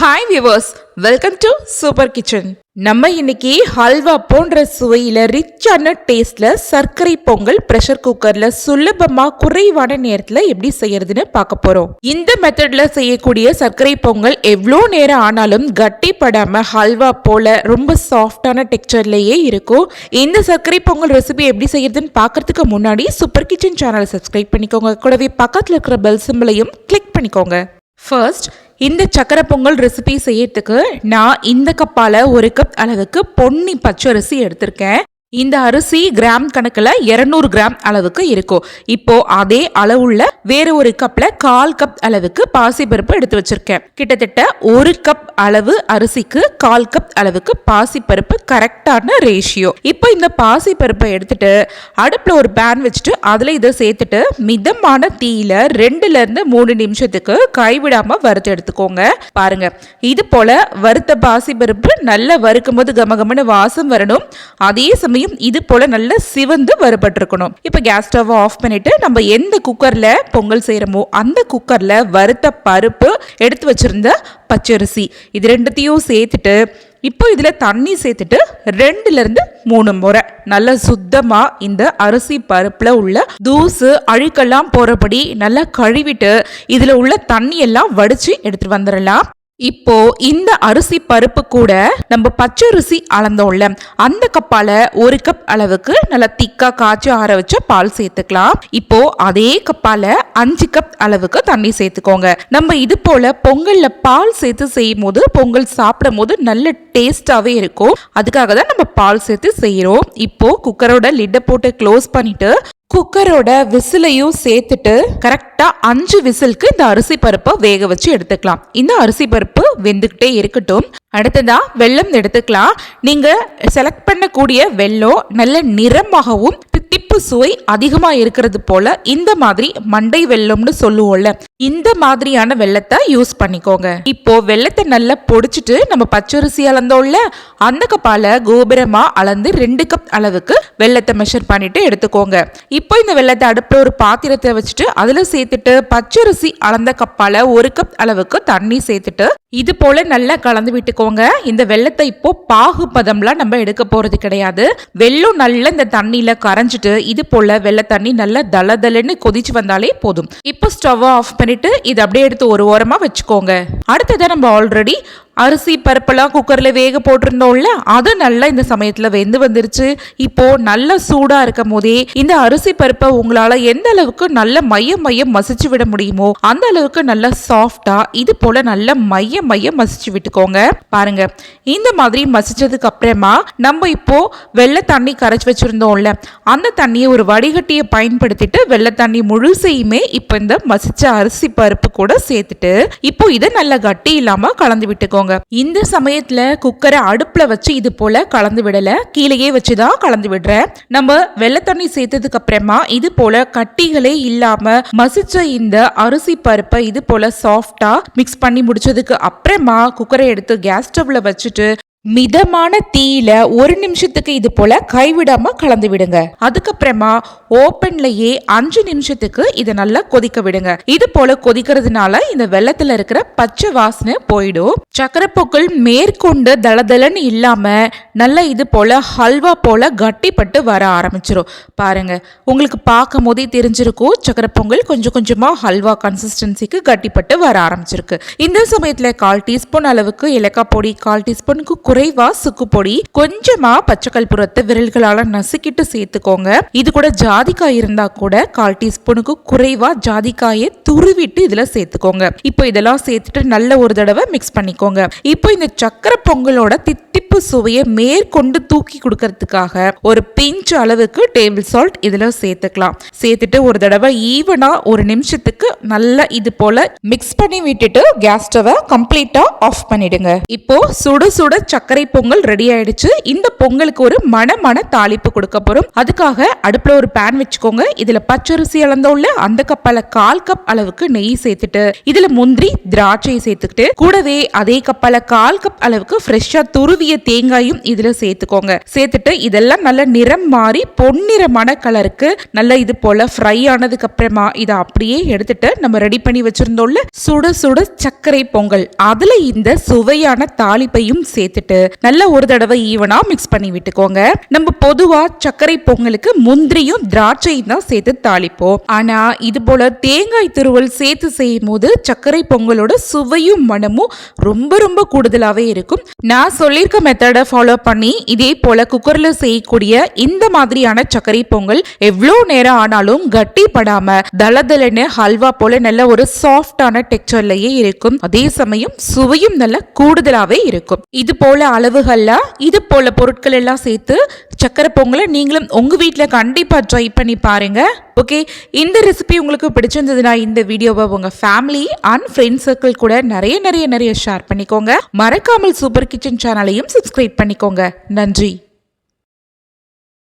Hi viewers welcome to super kitchen நம்ம இன்னைக்கு ஹல்வா போன்ற சுவையில் ரிச்சான டேஸ்டில் சர்க்கரை பொங்கல் ப்ரெஷர் குக்கரில் சுலபமாக குறைவான நேரத்தில் எப்படி செய்யறதுன்னு பார்க்க போகிறோம் இந்த மெத்தடில் செய்யக்கூடிய சர்க்கரை பொங்கல் எவ்வளோ நேரம் ஆனாலும் கட்டிப்படாமல் ஹல்வா போல் ரொம்ப சாஃப்டான டெக்ஸ்சர்லயே இருக்கும். இந்த சர்க்கரை பொங்கல் ரெசிபி எப்படி செய்யறதுன்னு பார்க்கறதுக்கு முன்னாடி சூப்பர் கிச்சன் சேனலை சப்ஸ்கிரைப் பண்ணிக்கோங்க. கூடவே பக்கத்தில் இருக்கிற பெல் சிம்பிளையும் கிளிக் பண்ணிக்கோங்க. ஃபர்ஸ்ட் இந்த சக்கரை பொங்கல் ரெசிபி செய்யறதுக்கு நான் இந்த கப்பால் ஒரு கப் அளவுக்கு பொன்னி பச்சரிசி எடுத்திருக்கேன். இந்த அரிசி கிராம் கணக்கில் இரநூறு கிராம் அளவுக்கு இருக்கும். இப்போ அதே அளவுள்ள வேற ஒரு கப்ல கால் கப் அளவுக்கு பாசிப்பருப்பு எடுத்து வச்சிருக்கேன். கிட்டத்தட்ட ஒரு கப் அளவு அரிசிக்கு கால் கப் அளவுக்கு பாசிப்பருப்பு கரெக்டான ரேஷியோ இப்போ இந்த பாசிப்பருப்பை எடுத்துட்டு அடுப்பில் ஒரு பேன் வச்சுட்டு அதில் இதை சேர்த்துட்டு மிதமான தீயில ரெண்டுல இருந்து மூணு நிமிஷத்துக்கு கைவிடாம வறுத்து எடுத்துக்கோங்க. பாருங்க இது போல வறுத்த பாசிப்பருப்பு நல்லா வறுக்கும் போது கமகமன்னு வாசம் வரணும். அதே சமயம் இது போல நல்லா சிவந்து வறுபட்டிருக்கணும். இப்போ கேஸ் ஸ்டவ் ஆஃப் பண்ணிவிட்டு நம்ம எந்த குக்கரில் பொங்கல் செய்கிறோமோ அந்த குக்கரில் வறுத்த பருப்பு எடுத்து வச்சிருந்த பச்சரிசி. இது ரெண்டுத்தையும் சேர்த்துட்டு இப்போ இதில் தண்ணி சேர்த்துட்டு ரெண்டுலேருந்து மூணு முறை. நல்லா சுத்தமாக இந்த அரிசி பருப்பில் உள்ள தூசு அழுக்கெல்லாம் போகிறபடி நல்லா கழுவிட்டு இதில் உள்ள தண்ணியெல்லாம் வடித்து எடுத்துகிட்டு வந்துடலாம். இப்போ இந்த அரிசி பருப்பு கூட நம்ம பச்சரிசி அளந்தோம்ல அந்த கப்பால ஒரு கப் அளவுக்கு நல்லா திக்கா காய்ச்சி ஆற வச்ச பால் சேர்த்துக்கலாம். இப்போ அதே கப்பால அஞ்சு கப் அளவுக்கு தண்ணி சேர்த்துக்கோங்க. நம்ம இது போல பொங்கல்ல பால் சேர்த்து செய்யும் போது பொங்கல் சாப்பிடும் போது நல்ல டேஸ்டாவே இருக்கும். அதுக்காக தான் நம்ம பால் சேர்த்து செய்யறோம் இப்போ குக்கரோட லிட்டை போட்டு க்ளோஸ் பண்ணிட்டு குக்கரோட விசிலையும் சேர்த்துட்டு கரெக்டாக அஞ்சு விசிலுக்கு இந்த அரிசி பருப்பை வேக வச்சு எடுத்துக்கலாம். இந்த அரிசி பருப்பு வெந்துக்கிட்டே இருக்கட்டும். அடுத்ததா வெள்ளம் எடுத்துக்கலாம். நீங்கள் செலக்ட் பண்ணக்கூடிய வெல்லம் நல்ல நிறமாகவும் தித்திப்பு சுவை அதிகமாக இருக்கிறது போல இந்த மாதிரி மண்டை வெல்லம்னு சொல்லுவோம்ல இந்த மாதிரியான வெள்ளத்தை யூஸ் பண்ணிக்கோங்க. இப்போ வெள்ளத்தை நல்லா பொடிச்சிட்டு நம்ம பச்சரிசி அளந்தோம்ல அந்த கப்பால கோபுரமா அளந்து ரெண்டு கப் அளவுக்கு வெள்ளத்தை மெஷர் பண்ணிட்டு எடுத்துக்கோங்க. இப்போ இந்த வெள்ளத்தை அடுப்புல ஒரு பாத்திரத்தை வச்சுட்டு அதுல சேர்த்துட்டு பச்சரிசி அளந்த கப்பால ஒரு கப் அளவுக்கு தண்ணி சேர்த்துட்டு இது போல நல்லா கலந்து விட்டுக்கோங்க. இந்த வெள்ளத்தை இப்போ பாகு பதம்லாம் நம்ம எடுக்க போறது கிடையாது. வெள்ளம் நல்லா இந்த தண்ணியில கரைஞ்சிட்டு இது போல வெள்ளை தண்ணி நல்லா தள தளன்னு கொதிச்சு வந்தாலே போதும். இப்போ ஸ்டவ் ஆஃப் பண்ணிவிட்டு இதை அப்படியே எடுத்து ஒரு ஓரமா வச்சுக்கோங்க. அடுத்ததை நம்ம ஆல்ரெடி அரிசி பருப்பெல்லாம் குக்கரில் வேக போட்டிருந்தோம்ல அது நல்லா இந்த சமயத்தில் வெந்து வந்துருச்சு. இப்போ நல்லா சூடாக இருக்கும் போதே இந்த அரிசி பருப்பை உங்களால் எந்த அளவுக்கு நல்ல மையம் மையம் மசிச்சு விட முடியுமோ அந்த அளவுக்கு நல்லா சாஃப்டாக இது போல் நல்ல மையம் மையம் மசிச்சு விட்டுக்கோங்க. பாருங்க இந்த மாதிரி மசிச்சதுக்கு அப்புறமா நம்ம இப்போ வெள்ளை தண்ணி கரைச்சி வச்சுருந்தோம்ல அந்த தண்ணியை ஒரு வடிகட்டியை பயன்படுத்திட்டு வெள்ளை தண்ணி முழுசையுமே இப்போ இந்த மசிச்ச அரிசி பருப்பு கூட சேர்த்துட்டு இப்போ இதை நல்லா கட்டி இல்லாமல் கலந்து விட்டுக்கோங்க. இந்த சமயத்துல குக்கரை அடுப்புல வச்சு இது போல கலந்து விடல. கீழேயே வச்சுதான் கலந்து விடுறேன். நம்ம வெள்ளை தண்ணி சேர்த்ததுக்கு அப்புறமா இது போல கட்டிகளே இல்லாம மசிச்ச இந்த அரிசி பருப்பை இது போல சாஃப்டா மிக்ஸ் பண்ணி முடிச்சதுக்கு அப்புறமா குக்கரை எடுத்து கேஸ் ஸ்டவ்ல வச்சுட்டு மிதமான தீயில ஒரு நிமிஷத்துக்கு இது போல கைவிடாம கலந்து விடுங்க. அதுக்கப்புறமா ஓப்பன்லயே அஞ்சு நிமிஷத்துக்கு இதை நல்லா கொதிக்க விடுங்க. இது போல கொதிக்கிறதுனால இந்த வெள்ளத்துல இருக்கிற பச்சை வாசனை போயிடும். சக்கரை மேற்கொண்டு தளதளன்னு இல்லாம நல்லா இது போல ஹல்வா போல கட்டிப்பட்டு வர ஆரம்பிச்சிடும் பாருங்க உங்களுக்கு பார்க்கும் போதே தெரிஞ்சிருக்கும் சக்கரை பொங்கல் கொஞ்சம் கொஞ்சமா ஹல்வா கன்சிஸ்டன்சிக்கு கட்டிப்பட்டு வர ஆரம்பிச்சிருக்கு. இந்த சமயத்துல கால் டீஸ்பூன் அளவுக்கு ஏலக்காய் பொடி கால் டீஸ்பூனுக்கு குறைவா சுக்கு பொடி கொஞ்சமா பச்சைக்கல் புறத்தை விரல்களால நசுக்கிட்டு சேர்த்துக்கோங்க. இது கூட ஜாதிக்காய் இருந்தா கூட கால் டீஸ்பூனுக்கு குறைவா ஜாதிக்காயை துருவிட்டு இதுல சேர்த்துக்கோங்க. இப்போ இதெல்லாம் சேர்த்துட்டு நல்ல ஒரு தடவை மிக்ஸ் பண்ணிக்கோங்க. இப்போ இந்த சக்கரை பொங்கலோட தித்திப்பு சுவையை மேற்கொண்டு தூக்கி கொடுக்கறதுக்காக ஒரு பிஞ்ச் அளவுக்கு டேபிள் சால்ட் இதுல சேர்த்துக்கலாம். சேர்த்துட்டு ஒரு தடவை ஈவனா ஒரு நிமிஷத்துக்கு நல்லா இது போல மிக்ஸ் பண்ணி விட்டுட்டு கேஸ் ஸ்டவை கம்ப்ளீட்டா ஆஃப் பண்ணிடுங்க. இப்போ சுட சுட சர்க்கரை பொங்கல் ரெடி ஆயிடுச்சு. இந்த பொங்கலுக்கு ஒரு மணமான தாளிப்பு கொடுக்க போறோம். அதுக்காக அடுப்புல ஒரு பேன் வச்சுக்கோங்க. இதுல பச்சரிசி அளந்த உள்ள அந்த கப்பால கால் கப் அளவுக்கு நெய் சேர்த்துட்டு இதுல முந்திரி திராட்சையை சேர்த்துக்கிட்டு கூடவே அதே கப்பால கால் கப் அளவுக்கு ஃப்ரெஷ்ஷா துருவிய தேங்காயும் இதுல சேர்த்துக்கோங்க. சேர்த்துட்டு இதெல்லாம் நல்ல நிறம் மாறி பொன்னிறமான கலருக்கு நல்ல இது போல ஃப்ரை ஆனதுக்கு அப்புறமா இதை அப்படியே எடுத்துட்டு நம்ம ரெடி பண்ணி வச்சிருந்தோம்ல சுட சுட சர்க்கரை பொங்கல். அதுல இந்த சுவையான தாளிப்பையும் சேர்த்துட்டு நல்ல ஒரு தடவை ஈவனா மிக்ஸ் பண்ணி விட்டுக்கோங்க. நம்ம பொதுவா சர்க்கரை பொங்கலுக்கு முந்திரியும் திராட்சையும் தான் சேர்த்து தாளிப்போம். ஆனா இது போல தேங்காய் துருவல் சேர்த்து செய்யும் போது சர்க்கரை பொங்கலோட சுவையும் மனமும் ரொம்ப ரொம்ப கூடுதலாவே இருக்கும். நான் சொல்லியிருக்க மெத்தடை ஃபாலோ பண்ணி இதே போல குக்கர்ல செய்யக்கூடிய இந்த மாதிரியான சர்க்கரை பொங்கல் எவ்வளோ நேரம் ஆனாலும் கட்டி படாம தளதளன்னு ஹல்வா போல நல்ல ஒரு சாஃப்டான டெக்ஸ்சர்லயே இருக்கும். அதே சமயம் சுவையும் நல்ல கூடுதலாவே இருக்கும். இது போல அளவுகள்ல இது போல பொருட்கள் எல்லாம் சேர்த்து சக்கரை பொங்கலை நீங்களும் உங்க வீட்டில் கண்டிப்பா ட்ரை பண்ணி பாருங்க. ஓகே இந்த ரெசிபி உங்களுக்கு பிடிச்சிருந்ததுன்னா இந்த வீடியோவை உங்க ஃபேமிலி அண்ட் ஃப்ரெண்ட் சர்க்கிள் கூட நிறைய நிறைய நிறைய ஷேர் பண்ணிக்கோங்க. மறக்காமல் சூப்பர் கிச்சன் சேனலையும் சப்ஸ்கிரைப் பண்ணிக்கோங்க. நன்றி.